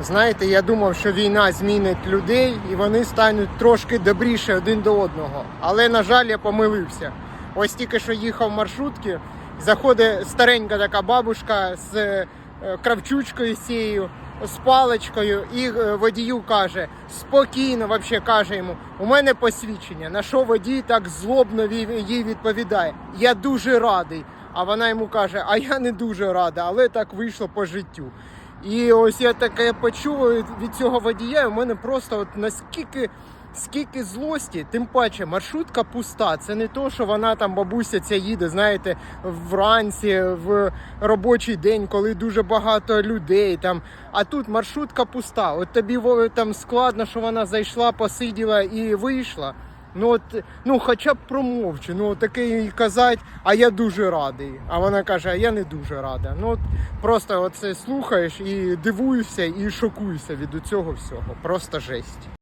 Знаєте, я думав, що війна змінить людей і вони стануть трошки добріше один до одного. Але, на жаль, я помилився. Ось тільки що їхав маршрутки, заходить старенька така бабушка з е, кравчучкою цією, з паличкою, і е, водію каже: спокійно, вообще каже йому, у мене посвідчення. На що водій так злобно їй відповідає? Я дуже радий. А вона йому каже: А я не дуже рада, але так вийшло по життю. І ось я таке почув від, цього водія. У мене просто от наскільки скільки злості, тим паче маршрутка пуста. Це не то, що вона там бабуся ця їде, знаєте, вранці, в робочий день, коли дуже багато людей там. А тут маршрутка пуста. От тобі там складно, що вона зайшла, посиділа і вийшла. Ну от, ну хоча б промовчу, ну таке і казати, а я дуже радий. А вона каже, а я не дуже рада. Ну от просто оце слухаєш і дивуєшся, і шокуєшся від цього всього. Просто жесть.